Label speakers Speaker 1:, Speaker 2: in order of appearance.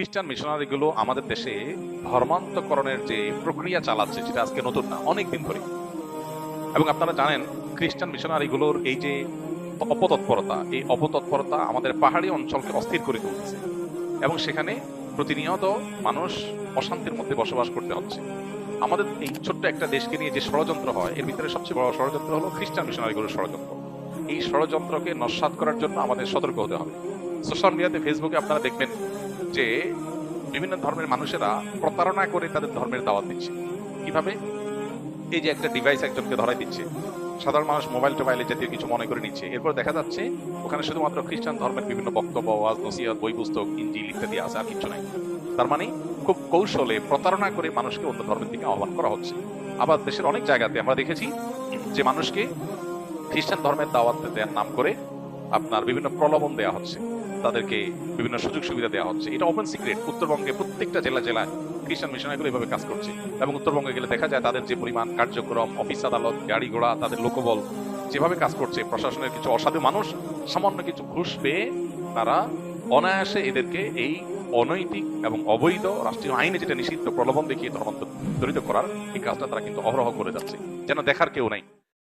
Speaker 1: খ্রিস্টান মিশনারিগুলো আমাদের দেশে ধর্মান্তকরণের যে প্রক্রিয়া চালাচ্ছে, সেটা আজকে নতুন না, অনেক দিন ধরে। এবং আপনারা জানেন, খ্রিস্টান মিশনারিগুলোর এই যে অপতৎপরতা, এই অপতৎপরতা আমাদের পাহাড়ি অঞ্চলকে অস্থির করে তুলছে এবং সেখানে প্রতিনিয়ত মানুষ অশান্তির মধ্যে বসবাস করতে হচ্ছে। আমাদের এই ছোট্ট একটা দেশকে নিয়ে যে ষড়যন্ত্র হয়, এর ভিতরে সবচেয়ে বড় ষড়যন্ত্র হলো খ্রিস্টান মিশনারিগুলোর ষড়যন্ত্র। এই ষড়যন্ত্রকে নস্বাত করার জন্য আমাদের সতর্ক হতে হবে। সোশ্যাল মিডিয়াতে, ফেসবুকে আপনারা দেখবেন যে বিভিন্ন ধর্মের মানুষেরা প্রতারণা করে তাদের ধর্মের দাওয়াত দিচ্ছে। কীভাবে? এই যে একটা ডিভাইস একজনকে ধরাই দিচ্ছে। সাধারণ মানুষ মোবাইল টোবাইলে জাতীয় কিছু মনে করে নিচ্ছে। এরপর দেখা যাচ্ছে, ওখানে শুধুমাত্র খ্রিস্টান ধর্মের বিভিন্ন বক্তব্য, ওয়াজ, নসিহত বই পুস্তক ইঞ্জিল ইত্যাদি আছে আর কিছু নাই। তার মানে খুব কৌশলে প্রতারণা করে মানুষকে অন্য ধর্মের দিকে আহ্বান করা হচ্ছে। আবার দেশের অনেক জায়গাতে আমরা দেখেছি যে মানুষকে খ্রিস্টান ধর্মের দাওয়াত দেওয়ার নাম করে আপনার বিভিন্ন প্রলোভন দেওয়া হচ্ছে, তাদেরকে বিভিন্ন সুযোগ সুবিধা দেওয়া হচ্ছে। এটা ওপেন সিক্রেট উত্তরবঙ্গে প্রত্যেকটা জেলা জেলায় খ্রিস্টান মিশনারিগুলো এভাবে কাজ করছে। এবং উত্তরবঙ্গে গেলে দেখা যায় তাদের যে পরিমাণ কার্যক্রম অফিস আদালত, গাড়ি ঘোড়া, তাদের লোকবল, যেভাবে কাজ করছে, প্রশাসনের কিছু অসাধু মানুষ, সামান্য কিছু ঘুষ পেয়ে তারা অনায়াসে এদেরকে এই অনৈতিক এবং অবৈধ রাষ্ট্রীয় আইনে যেটা নিষিদ্ধ, প্রলোভন দেখিয়ে ধর্মান্তরিত করার এই কাজটা তারা কিন্তু অহরহ করে যাচ্ছে। যেন দেখার কেউ নাই।